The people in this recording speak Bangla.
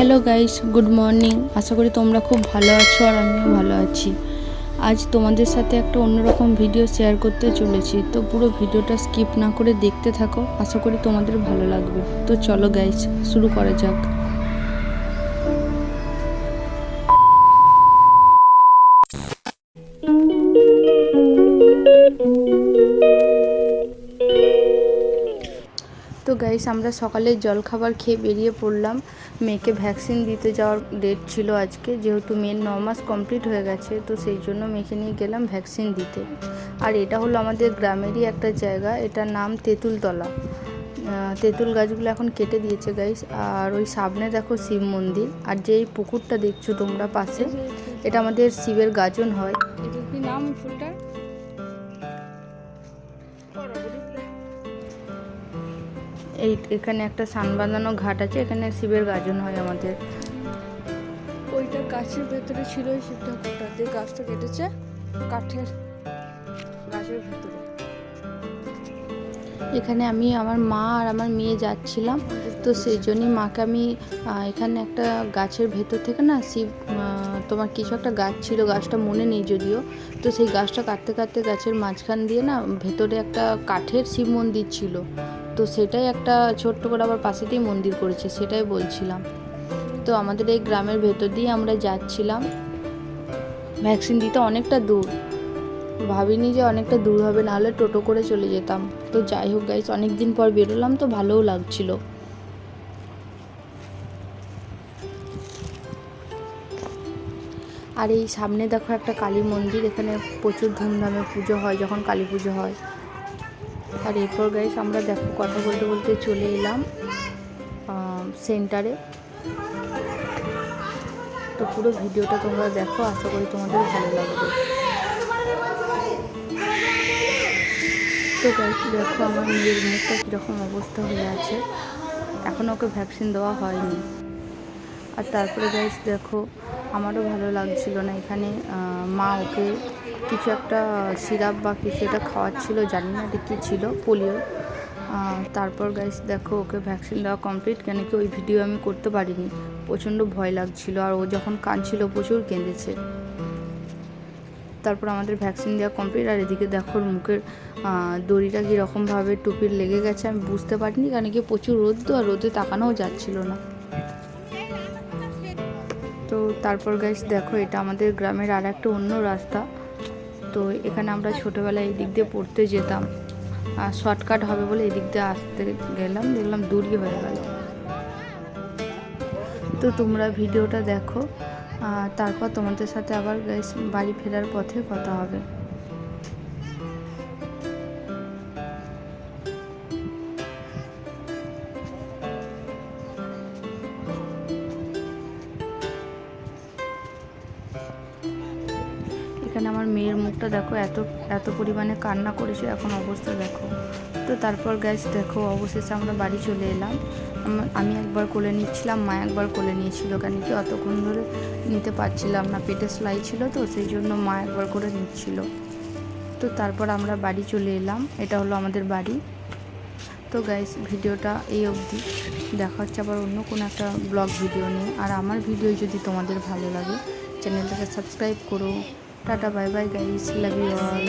হ্যালো গাইস গুড মর্নিং আশা করি তোমরা খুব ভালো আছো আর আমিও ভালো আছি। আজ তোমাদের সাথে একটা অন্যরকম ভিডিও শেয়ার করতে চলেছি। তো পুরো ভিডিওটা স্কিপ না করে দেখতে থাকো। আশা করি তোমাদের ভালো লাগবে। তো চলো গাইস শুরু করা যাক। গাইস আমরা সকালে জলখাবার খেয়ে বেরিয়ে পড়লাম। মেয়েকে ভ্যাকসিন দিতে যাওয়ার ডেট ছিল আজকে যেহেতু মেয়ের ন মাস কমপ্লিট হয়ে গেছে তো সেই জন্য মেয়েকে নিয়ে গেলাম ভ্যাকসিন দিতে। আর এটা হলো আমাদের গ্রামেরই একটা জায়গা এটার নাম তেঁতুলতলা। তেঁতুল গাছগুলো এখন কেটে দিয়েছে গাইস আর ওই সামনে দেখো শিব মন্দির আর যে এই পুকুরটা দেখছ তোমরা পাশে এটা আমাদের শিবের গাজন হয়। এটা কি নাম ফুলটার? এই এখানে একটা সান বাঁধানো ঘাট আছে এখানে শিবের গাজন হয় আমাদের। ওইটা গাছের ভেতরে ছিল ওই শিব ঠাকুরটা যে গাছটা কেটেছে কাঠের গাছের ভেতরে। এখানে আমি আমার মা আর আমার মেয়ে যাচ্ছিলাম তো সেই জন্যই মাকে আমি এখানে একটা গাছের ভেতর থেকে না শিব তোমার কিছু একটা গাছ ছিল গাছটা মনে নেই যদিও তো সেই গাছটা কাটতে কাটতে গাছের মাঝখান দিয়ে না ভেতরে একটা কাঠের শিব মন্দির ছিল। তো সেটাই একটা ছোট্ট করে আবার পাশেতেই মন্দির করেছে, সেটাই বলছিলাম। তো আমাদের এই গ্রামের ভেতর দিয়ে আমরা যাচ্ছিলাম। ভ্যাকসিন দিতে অনেকটা দূর। ভাবিনি যে অনেকটা দূর হবে নাহলে টোটো করে চলে যেতাম। তো যাই হোক গাইস অনেক দিন পর বেরোলাম তো ভালোও লাগছিল। আর এই সামনে দেখো একটা কালী মন্দির, এখানে প্রচুর ধুমধামে পুজো হয়, যখন কালী পুজো হয়। আর এরপর গাইস আমরা দেখো কথা বলতে বলতে চলে এলাম সেন্টারে তো পুরো ভিডিওটা তোমরা দেখো, আশা করি তোমাদের ভালো লাগবে। তো গাইস দেখো আমার মেয়ের মুখটা কীরকম অবস্থা হয়ে আছে। এখনও ওকে ভ্যাকসিন দেওয়া হয়নি। আর তারপরে গাইস দেখো, আমারও ভালো লাগছিল না এখানে মা ওকে কিছু একটা সিরাপ বা কিছু একটা খাওয়াচ্ছিল, জানি না এটা কী ছিল, পোলিও। তারপর গাইস দেখো ওকে ভ্যাকসিন দেওয়া কমপ্লিট কেন কি ওই ভিডিও আমি করতে পারিনি। প্রচণ্ড ভয় লাগছিল, আর ও যখন কাঁদছিল প্রচুর কেঁদেছে। তারপর আমাদের ভ্যাকসিন দেওয়া কমপ্লিট আর এদিকে দেখো মুখের দড়িটা কীরকমভাবে টুপির লেগে গেছে, আমি বুঝতে পারিনি কারণ কি প্রচুর রোদ তো, আর রোদে তাকানোও যাচ্ছিল না। তো তারপর গাইস দেখো এটা আমাদের গ্রামের আর একটা অন্য রাস্তা। তো এখানে আমরা ছোটোবেলায় এই দিক দিয়ে পড়তে যেতাম। আর শর্টকাট হবে বলে এদিক দিক দিয়ে আসতে গেলাম, দেখলাম দূরই হয়ে গেল। তো তোমরা ভিডিওটা দেখো, আর তারপর তোমাদের সাথে আবার বাড়ি ফেরার পথে কথা হবে। এখানে আমার মেয়ের মুখটা দেখো, এত এত পরিমাণে কান্না করেছে, এখন অবস্থা দেখো। তো তারপর গ্যাস দেখো, অবশেষে আমরা বাড়ি চলে এলাম। আমি একবার কোলে নিচ্ছিলাম, মা একবার কোলে নিয়েছিল, কেন কি অতক্ষণ ধরে নিতে পারছিলাম না, পেটে সেলাই ছিল তো, সেই জন্য মা একবার করে নিচ্ছিল। তো তারপর আমরা বাড়ি চলে এলাম, এটা হলো আমাদের বাড়ি। তো গাইস ভিডিওটা এই অবধি। দেখা হচ্ছে আবার অন্য কোনো একটা ব্লগ ভিডিও নিয়ে। আর আমার ভিডিও যদি তোমাদের ভালো লাগে চ্যানেলটাকে সাবস্ক্রাইব করো। Tata bye bye guys love you all